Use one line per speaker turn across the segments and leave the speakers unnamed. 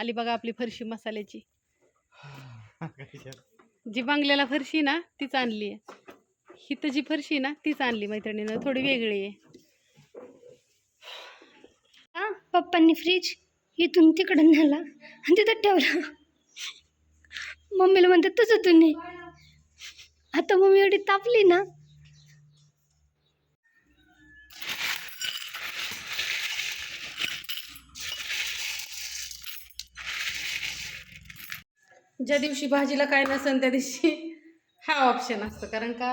आली बघा आपली फरशी मसाल्याची. जी बांगल्याला फरशी ना तीच आणली आहे. हिथं जी फरशी ना तीच आणली मैत्रिणीनं थोडी वेगळी आहे.
हा पप्पांनी फ्रीज इथून तिकडं नेला आणि तिथं ठेवला. मम्मीला म्हणते तुझं तू नाही आता मम्मी एवढी तापली ना
ज्या दिवशी भाजीला काय नसेल त्या दिवशी हा ऑप्शन असतो. कारण का?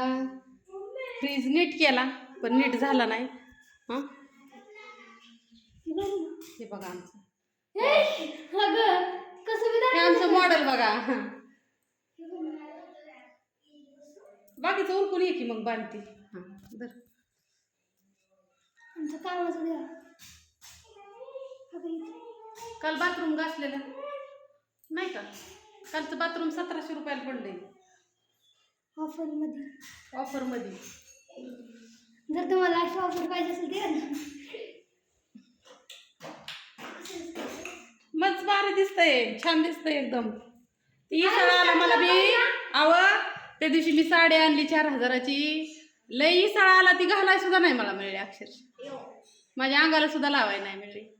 फ्रीज नीट केला पण नीट झाला नाही. हां? हे बघा आमचं.
कसं
हे आमचं मॉडेल बघा. बाकीचं उरकून ये की मग बांधती. हां
द्या.
काल बाथरूम घासलेलं. नाही का? कालचं बाथरूम सतराशे रुपयाला पडलंय.
ऑफरमध्ये.
ऑफरमध्ये.
जर तुम्हाला अशी ऑफर पाहिजे असेल द्या ना.
मग भारी दिसतंय. छान दिसतंय एकदम. ती आला मला बी आव त्या दिवशी मी साडी आणली चार हजाराची. लई इसळ आला ती घालाय सुद्धा नाही मला मिळली अक्षरशः. माझ्या अंगाला सुद्धा लावाय नाही मिळली.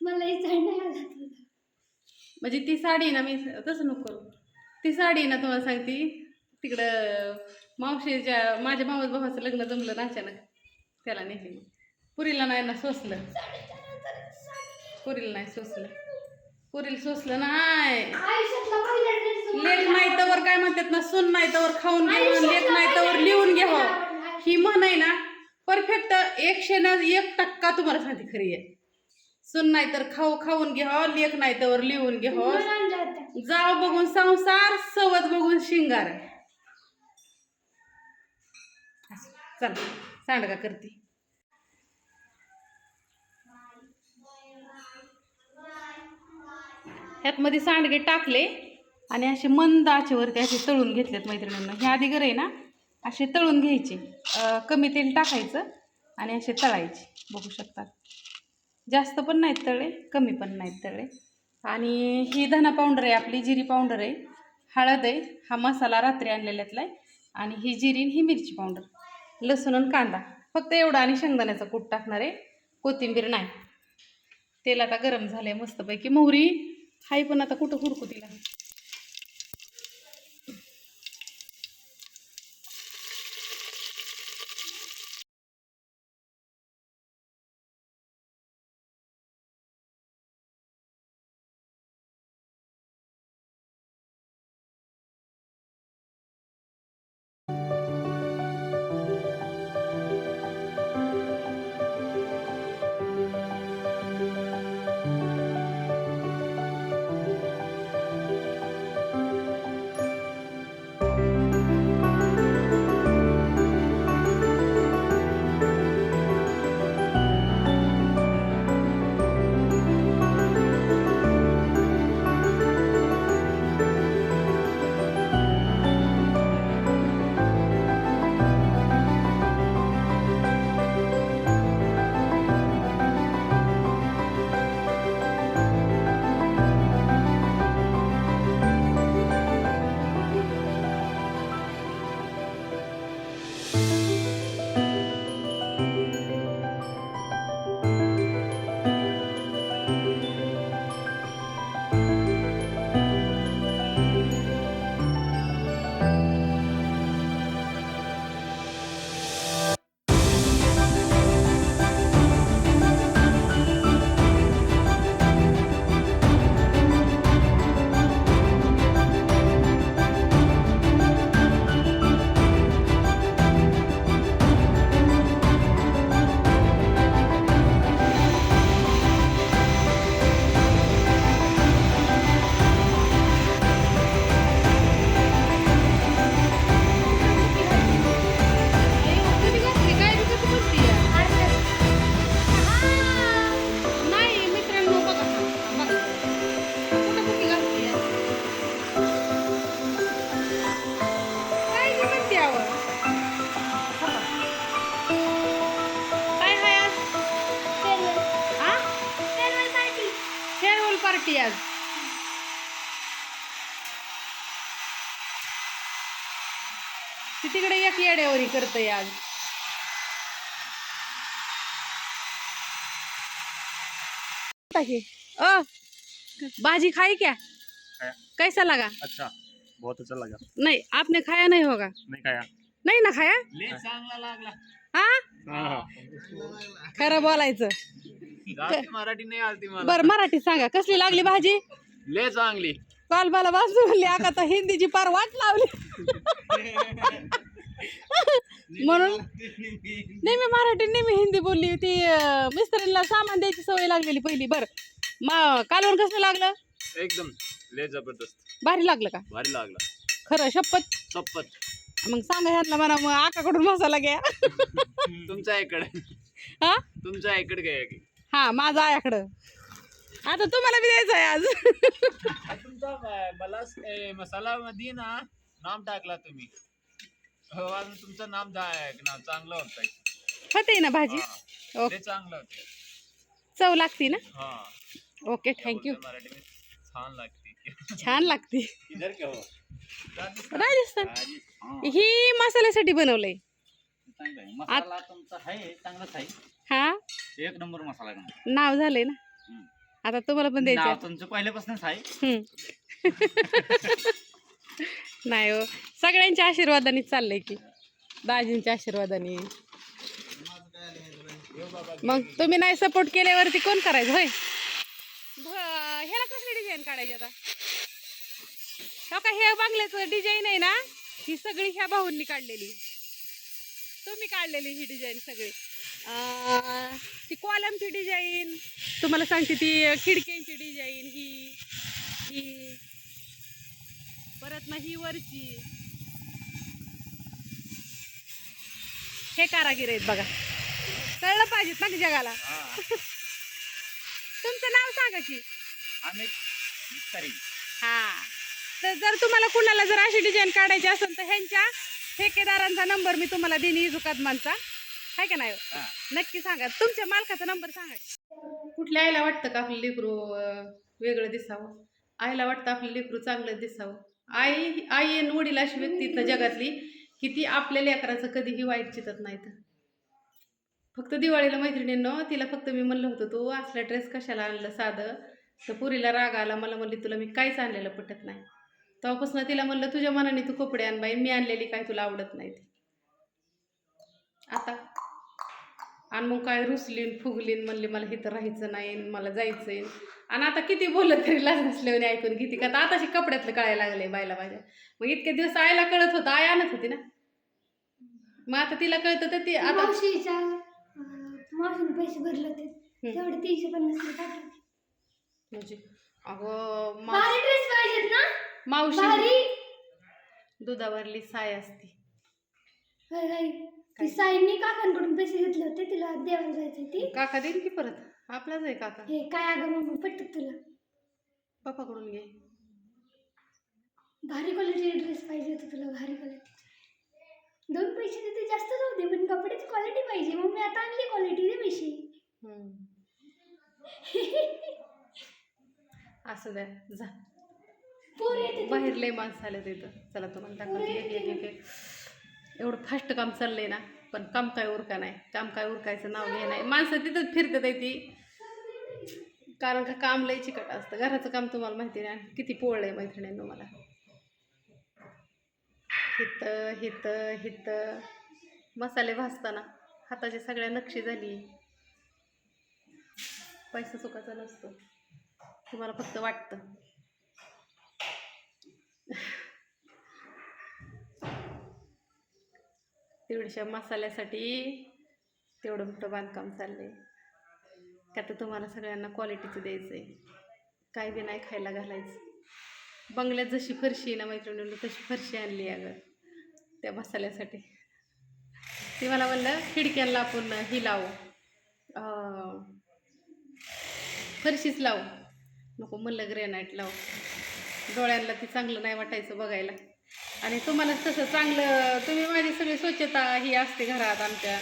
मला नाही आला.
म्हणजे ती साडी ना मी तसं नको ती साडी ना तुम्हाला सांगते तिकडं मावशीच्या माझ्या मावस भावाचं लग्न जमलं ना अचानक. त्याला नेली. पुरीला नाही ना सोसलं. पुरीला नाही सोसलं. पुरीला सोसलं नाही. लेख नाही तर काय म्हणतात ना सून नाही तर खाऊन घ्यावं लेख नाही तर लिहून घ्यावं हो. ही. म्हण आहे ना परफेक्ट एकशे ना एक टक्का तुम्हाला सांगते खरी आहे. सून नाही तर खाऊ खाऊन घ्यावं लेख नाही तर लिहून घ्यावं जाव बघून संसार सवत बघून शिंगार. चल सांडगा करते. ह्यातमध्ये सांडगे टाकले आणि असे मंद आचेवरती असे तळून घेतलेत मैत्रिणींना. हे आधी आहे ना असे तळून घ्यायचे. कमी तेल टाकायचं आणि असे तळायचे. बघू शकतात जास्त पण नाहीत तळे कमी पण नाहीत तळे. आणि ही धना पावडर आहे आपली जिरी पावडर आहे. हळद आहे हा मसाला रात्री आणलेल्यातला आहे. आणि ही जिरी ही मिरची पावडर. लसूण आणि कांदा. फक्त एवढा आणि शेंगदाण्याचा कूट टाकणार आहे. कोथिंबीर नाही. तेल आता गरम झालं आहे मस्तपैकी. मोहरी हाय पण आता कुठं हुडकू तिला. ताकी, अ भाजी खाई क्या?
खाया।
कैसा लगा?
अच्छा बहुत अच्छा लगा.
नहीं आपने खाया नहीं होगा?
नहीं खाया.
नाही ना खाया?
ले चांगला लागला
हा. खरं बोलायचं.
मराठी नाही आलती मला.
बर मराठी सांगा. कसली लागली भाजी?
ले चांगली.
काल मला वाजू म्हणली आता तर हिंदीची पार वाट लावली. म्हणून नाही. मी मराठी नाही मी हिंदी बोलली ती मिस्त्रीला सामान द्यायची सवय लागलेली पहिली बर. मा कालवण कसं लागलं?
एकदम ले जबरदस्त.
भारी लागलं का?
भारी लागला.
खरं शपथ.
चप्पत
मग सांगा ह्यांना म्हणा मग आकाकडून मसाला घ्या.
तुमच्या इकडे
हा?
तुमच्या इकडे काय
हा माझा आयाकडं आता तुम्हाला बी द्यायचं आहे आज.
तुमचा मला मसाला मध्ये ना नाम टाकला तुम्ही. हो अजून तुमचं नाम नाव चांगलं होतं
खाते ना भाजी?
ते
ओके.
चांगलं होतं.
चव लागती ना?
हा.
ओके थँक्यू
मराठी में छान लागते.
छान लागते.
इधर क्या हो.
राजस्थान. ही मसाल्यासाठी बनवलंय.
मसाला तुमचा आहे चांगलाच आहे.
हा?
एक नंबर मसाला आहे. तुमचा.
नाव झालंय ना?
हम्म.
आता तुम्हाला पण
नाव
द्यायचं
तुमचं पहिल्यापासूनच आहे.
हम्म. नाही हो. सगळ्यांच्या आशीर्वादाने चाललंय की. दाजींच्या आशीर्वादाने. मग तुम्ही नाही सपोर्ट केल्यावरती कोण करायचं होय? ह्याला कसली डिझाईन काढायची आता? हो का हे बांगल्याचं डिझाईन आहे ना ही सगळी ह्या भाऊंनी काढलेली तुम्ही काढलेली ही डिझाईन सगळी. ती कॉलमची डिझाईन तुम्हाला सांगते ती खिडक्यांची डिझाईन ही ही. परत ना ही वरची. हे कारागीर आहेत बघा. कळलं पाहिजेत ना जगाला? तुमचं नाव सांगा की. हा. तर जर तुम्हाला कुणाला जर अशी डिझाईन काढायची असेल तर ह्यांच्या ठेकेदारांचा नंबर मी तुम्हाला देईन इजू कदमांचा. आहे का नाही. नक्की सांगा. तुमच्या मालकाचा नंबर सांगा कुठल्या आईला वाटतं का आपलं लेकरू वेगळं दिसावं? आईला वाटतं आपलं लेकरू चांगलं दिसावं? आई आई आणि वडील अशी व्यक्ती ना जगातली की ती आपल्या लेकराचं कधीही वाईट चितत नाहीत फक्त दिवाळीला मैत्रिणींनो तिला फक्त मी म्हणलं होतं तू असला ड्रेस कशाला आणलं साधं? तर पुरीला राग आला मला म्हणली तुला मी काहीच आणलेलं पटत नाही. तेव्हापासून तिला म्हणलं तुझ्या मनाने तू कपडे आण बाई मी आणलेली काय तुला आवडत नाही आता आणि मग काय रुसलीन फुगलीन म्हणली मला इथं राहायचं नाही मला जायचंय. आणि आता किती बोललं तरी लाज नसल्याने ऐकून घेते का आता आताशी कपड्यातलं कळायला लागले बायला माझ्या. मग इतके दिवस आईला कळत होतं आई आणत होती ना. मग आता तिला कळतं तर ती आता
मावशीने पैसे भरले होते. तेवढे तीनशे पन्नास
म्हणजे अगं मावशी दुधावरली साय असती.
ती साईंनी काकांकडून पैसे घेतले होते तिला देवाला जायचं ती.
काका देईन की परत? आपलाच आहे काका.
हे काय अगं मग पटत तुला?
पप्पाकडून घे.
भारी क्वालिटी ड्रेस पाहिजे होते तुला भारी क्वालिटी दोन पैसे तिथे जास्त जाऊ दे पण कपड्याची क्वालिटी पाहिजे. मग मी आता आणली क्वालिटी दे पैसे.
हम्म. असं द्या जा.
पोर येते
बाहेर लय माणसं आले तिथं चला तुम्हाला दाखवते. एक एक एक एक. एवढं फास्ट काम चाललंय ना पण काम काय उरका नाही. काम काय उरकायचं नाव घे नाही. माणसं तिथंच फिरतात आहे ती. कारण का काम लय चिकट असतं. घराचं काम तुम्हाला माहिती नाही किती पोळलं आहे मैत्रिणींनो मला. हित हित हित. मसाले भाजताना हाताची सगळ्या नक्षी झाली. पैसा सुखाचा नसतो. तुम्हाला फक्त वाटतं. तेवढ्याशा मसाल्यासाठी तेवढं मोठं बांधकाम चाललं आहे का तर तुम्हाला सगळ्यांना क्वालिटीचं द्यायचं आहे काय बी नाही खायला घालायचं. बंगल्यात जशी फरशी आहे ना मैत्रिणींनी तशी फरशी आणली अगं त्या मसाल्यासाठी. ती मला म्हणलं खिडक्यांना आपण ही लावू. फरशीच लावू. नको म्हणलं ग्रेनाईट लावू. डोळ्यांना ती चांगलं नाही वाटायचं बघायला. आणि तुम्हाला तसं चांगलं तुम्ही माझी सगळी स्वच्छता ही असते घरात आमच्या.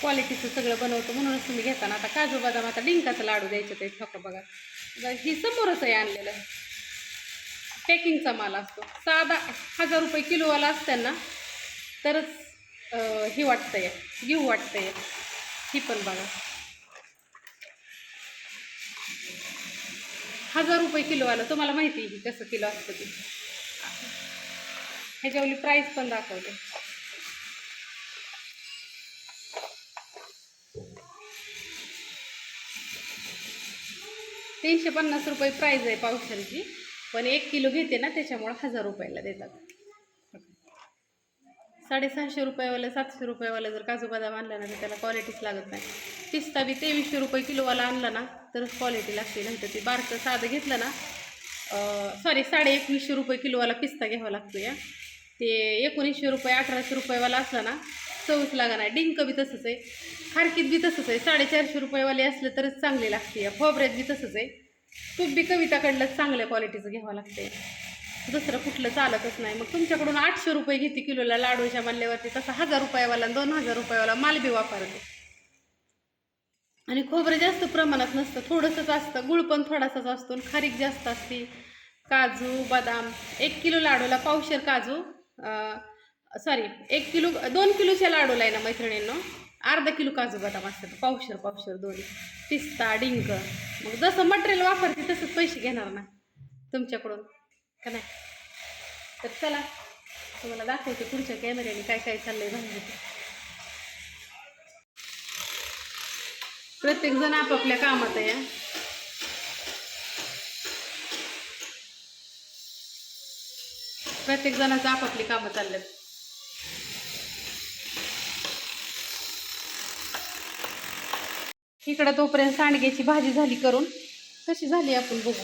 क्वालिटीचं सगळं बनवतो म्हणूनच तुम्ही घेताना आता काजू बदाम आता डिंकाचं लाडू द्यायचं ते ठोका बघा. ही समोरच आहे आणलेलं. पॅकिंगचा माल असतो. साधा हजार रुपये किलोवाला असताना तरच हे वाटतं आहे घेऊ वाटतं आहे ही पण बघा. हजार रुपये किलोवालं तुम्हाला माहिती आहे की कसं किलो असतं ते. ह्याच्यावरली प्राईस पण दाखवते. तीनशे पन्नास रुपये प्राईज आहे पावसाची. पण एक किलो घेते ना त्याच्यामुळं हजार रुपयाला देतात. साडेसहाशे रुपयावाला सातशे रुपयावाला जर काजू बदाम आणला ना तर त्याला क्वालिटीच लागत नाही. पिस्ता बी तेवीसशे रुपये किलोवाला आणला ना तरच क्वालिटी लागते. नाही तर ते बारकं साधं घेतलं ना सॉरी साडे एकवीसशे रुपये किलोवाला पिस्ता घ्यावा लागतो या. ते एकोणीसशे रुपये अठराशे रुपयेवाला असला ना चवच लागा नाही डिंक बी तसंच आहे. खारकीत बी तसंच आहे. साडेचारशे रुपयेवाले असले तरच चांगले लागते. या खोबऱ्यात बी तसंच आहे. तूप बी कविताकडलंच चांगल्या क्वालिटीचं घ्यावं लागते दुसरं कुठलं चालतच नाही. मग तुमच्याकडून आठशे रुपये घेते किलोला लाडूच्या मानल्यावरती तसा हजार रुपयावाला दोन हजार रुपयावाला माल बी वापरते. आणि खोबरं जास्त प्रमाणात नसतं. थोडंसंच असतं. गुळ पण थोडासाच असतो आणि खारीक जास्त असते. काजू बदाम एक किलो लाडूला पावशेर काजू सॉरी एक किलो दोन किलोच्या लाडूला आहे ना मैत्रिणींनो. अर्धा किलो काजू बदाम असतात. पावशर पावशर दोन्ही पिस्ता डिंक. मग जसं मटेरियल वापरते तसंच पैसे घेणार ना तुमच्याकडून. का नाही? तर चला तुम्हाला दाखवते पुढच्या कॅमेऱ्याने काय काय चाललंय बाहेर प्रत्येक जण आपापल्या कामात आहे प्रत्येक जणाचं आपापली कामं चालल्यात इकडं तोपर्यंत सांडग्याची भाजी झाली करून कशी झाली आपण बघू.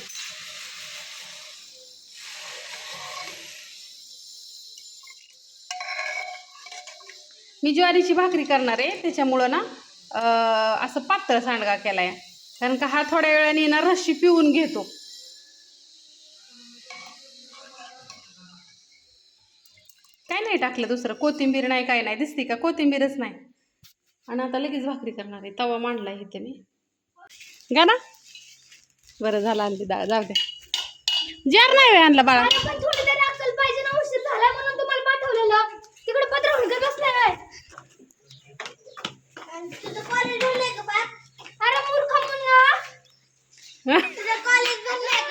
मी ज्वारीची भाकरी करणार आहे त्याच्यामुळं ना असं पातळ सांडगा केलाय. कारण का हा थोड्या वेळाने ना रस्सी पिऊन घेतो. नाही टाकलं दुसरं. कोथिंबीर नाही काय नाही. दिसते का? कोथिंबीरच नाही. आणि आता लगेच भाकरी करणार आहे. तवा मांडला इथे मी. गा ना. बरं झालं आणली डाळ जाऊ दे जार नाही वेळ आणला बाळा.
अरे तरी अक्कल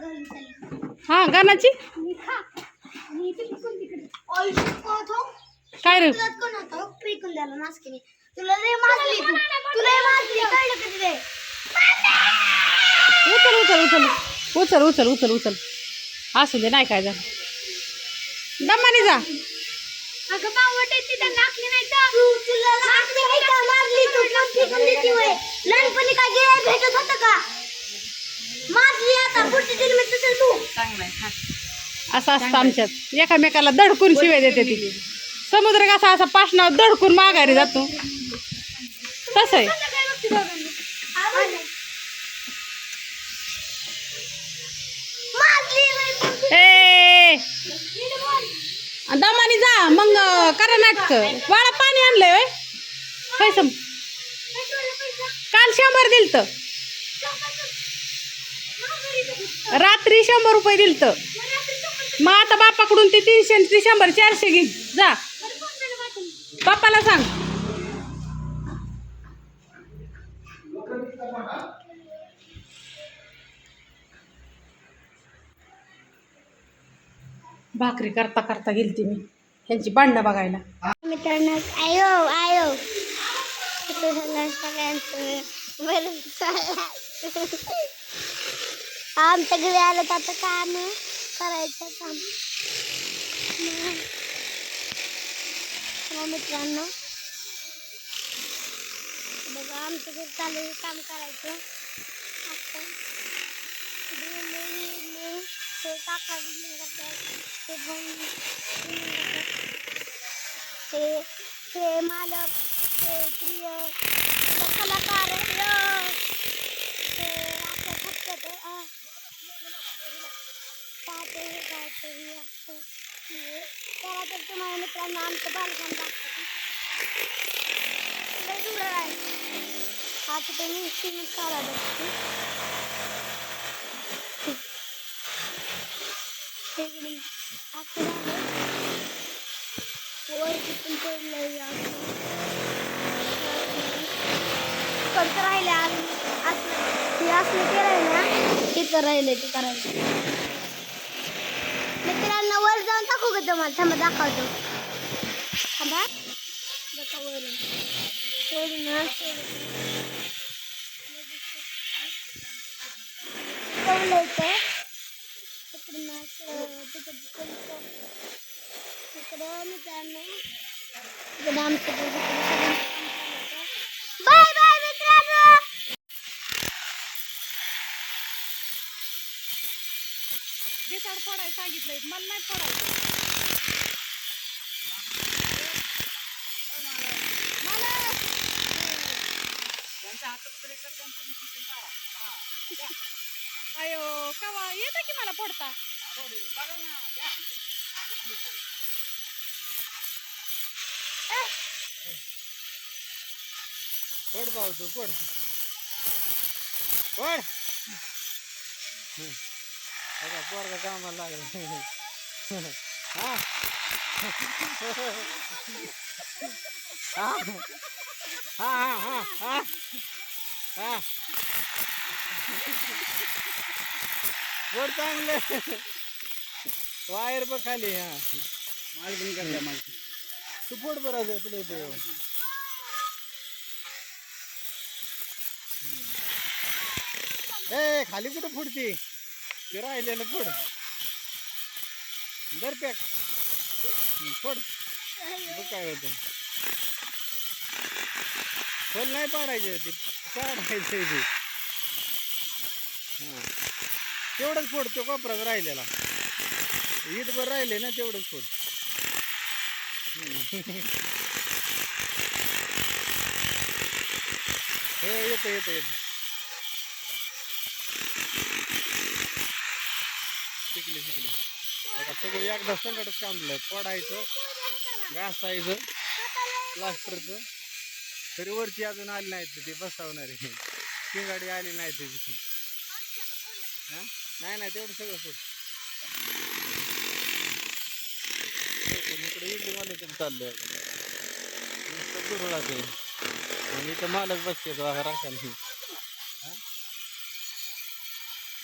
घालून चालली.
हा
हो
काय रे? उचल उचल उचल. उचल उचल उचल उचल. असू दे नाही काय झालं. दमाने जा.
अगं बावटायची तर नाकली नाही तर तू तुला नाकली नाही का वय लहानपणी काय गिळाय भेटत होतं का? मारली आता पुढच्या जन्मात तसं तू.
असं असतं आमच्यात. एकामेकाला दडकून शिवाय देते ती. समुद्र कसा असा पाषणावर दडकून माघारी जातो. तसं आहे. दमाने जा मग करा नाटक. वाळा पाणी आणलंय होय? काय सम शंभर दिलत. रात्री शंभर रुपये दिलत. मग आता बापाकडून ते तीनशे ते शंभर चारशे घे. जा. बापाला सांग. भाकरी करता करता गेलती मी. ह्यांची भांडणं बघायला.
मित्रांनो आयो आयो. सगळ्यांचं आमच्या घरी आलं तर आता काम करायचं काम. मित्रांनो बघा आमच्या घरी चालू काम करायचं. आता ते काका ते ते ते मालक प्रिय कलाकार ते असं फक्त आ, पाहते हे काहीतरी असं हे. तर तुम्हाला मित्रांनो आमचं बालकाम दाखवते. लय आहे. आता ते मी सिमेंट काढा बघते इकडे असं झालं वरती पण पडलंय असं इकडचं राहिले असलं हे असलं ना तिथं राहिले ते वर जाऊन टाकू का तुम्हाला? थांबा दाखवतो. थांबा. बघा वरून वरून असं ठेवलं इथं तिकडं तिकडं तिकडं मित्रांनो. इकडं आमचं घर इकडं सगळं बाय बाय मित्रांनो
बेसाड फोडायला सांगितलंय. मला नाही फोडायचं. अयो कवा? येतं की मला फोडता?
पड पावतो पड पड बघा पोरगा कामाला लागला. हा? हा हा हा हा वर चांगले. वायर बघ खाली हा.
मालकीन करता मालकीन
तू पोट बरं तुला येतो ए खाली कुठं फुडती ते राहिलेलं फोड. दर पॅक. फोड. बघ काय होतं फोल नाही पाडायचे ते पाडायचे ते हां तेवढंच फोड तो कोपराच राहिलेला. ईदभर राहिले ना तेवढंच फोड. हे येतं येतं येतं. सगळं एकदा संकटच काढलंय पडायचं घासायचं प्लास्टरचं. तरी वरती अजून आली नाहीत ते बसवणारे. शिंगाडी आली नाही त्याची हां? नाही नाही तेवढं सगळं सोड. इकडे इडली मला तरी चाललंय नुसतं दुरळाच आहे. आणि इथं मालक बसते तो राखाने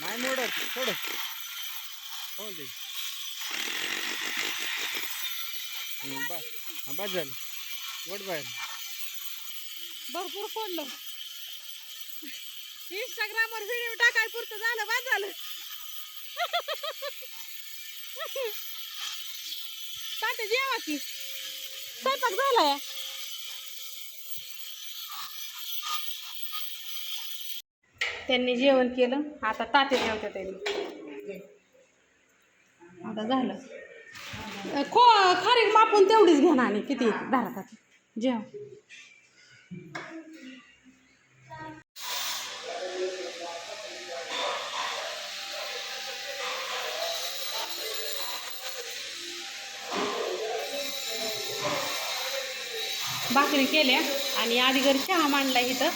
नाही मोडत थोडं हो दे बस. झालं. बाहेर.
भरपूर फोडलं. इंस्टाग्रामवर व्हिडिओ टाकाय पुरतं झालं बाद झालं. ताटे जेवा की. स्वयंपाक झालाय. त्यांनी जेवण केलं. आता ताटे जेवत्या त्यांनी आता झालं. खो खारीक मापून तेवढीच घ्या ना आणि किती धारतात जेव. भाकरी केल्या आणि आधी घरी चहा मांडला इथं.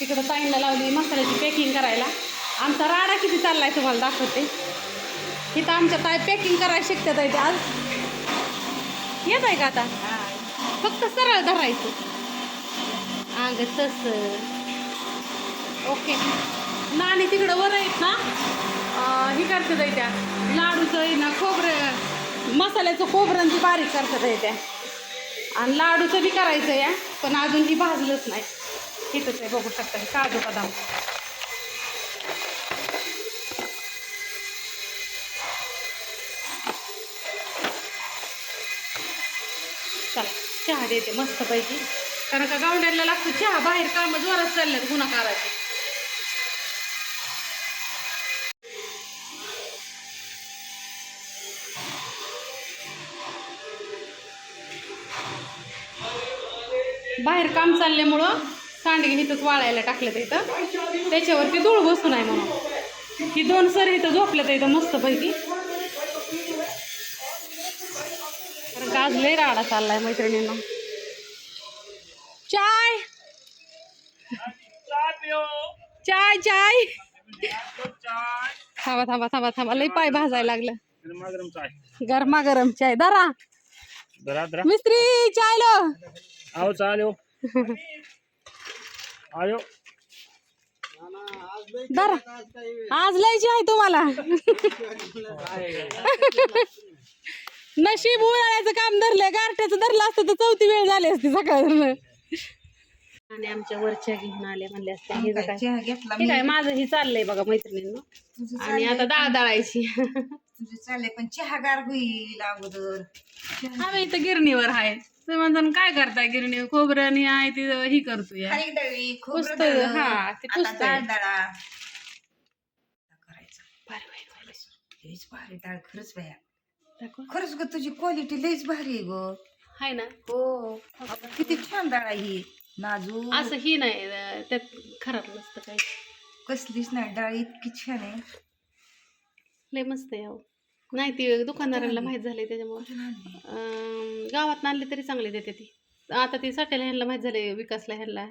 तिकडं ताईंना लावली मसाल्याची पॅकिंग करायला. आमचा राडा किती चाललाय तुम्हाला दाखवते. इथं आमच्या ताई पॅकिंग करायला शिकतात आहे ते आज. येत आहे का आता? फक्त सरळ धरायचं. अग तसं. ओके. नाणी तिकडं वर आहेत ना? हे करतात आहे त्या. लाडूचं आहे ना खोबरं. मसाल्याचं खोबरं ती बारीक करतात आहे त्या. आणि लाडूचं बी करायचं या पण अजून ही भाजलंच नाही. इथंच आहे बघू शकता काजू बदाम. चहा देते मस्तपैकी. कारण का गावंड्याला लागतो चहा बाहेर काम जोरात चालल्यात गुन्हाकाराचे बाहेर काम चालल्यामुळं सांडगे इथंच वाळायला टाकलं तर इथं. त्याच्यावरती धूळ बसून आहे म्हणून. ही दोन सर इथं झोपल्यात इथं मस्तपैकी. आज लय राडा चाललाय मैत्रिणींना. चाय. चाय चाय थांबा थांबा थांबा थांबा. लई पाय भाजायला लागलं. गरमागरम चाय. धरा.
जरा जरा
मिस्त्री चाय लो.
आओ चालो आयो.
धरा. आज लयची आहे तुम्हाला. नशीब उन्हाळ्याचं काम धरलंय गारठ्याचं धरलं असतं तर चौथी वेळ झाली असती सकाळ आणि आमच्या वरच्या घेऊन आल्या म्हणल्या असत्या हे काय आहे माझं हे चाललंय बघा मैत्रिणींनो. आणि आता डाळ दळायची.
तुझे चालले पण चहा गार होईल अगोदर.
आम्ही इथं गिरणीवर आहे तुम्ही म्हणता काय करताय गिरणी? खोबरं आणि आहे ती ही करतोय.
दळी खोबरं.
हा, ते
आता
पुस्तक.
डाळ दळा. करायचं भारी डाळ खरंच बाया
दाखव.
खरंच ग तुझी क्वालिटी लईच भारी आहे ग.
हाय ना?
हो. अगं, किती छान डाळ आहे ही. नाजूक.
असं ही नाही अं, त्यात खराब नसतं काही.
कसलीच नाही डाळ इतकी छान आहे.
लय मस्त आहे अहो. नाही ती दुकानदारांना माहीत झाले त्याच्यामुळे.
कुठून आणली?
अं, गावात आणली तरी चांगली देते ती. आता ती साठ्याला ह्यांना माहीत झाले विकासला ह्यांना.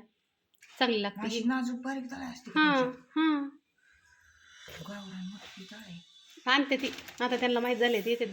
चांगली लागते
अशी
ही.
नाजूक बारीक डाळ असते
हा. हा.
गावरान मोठी डाळ आहे.
आणते ती. आता त्यांना माहीत झाले ते येते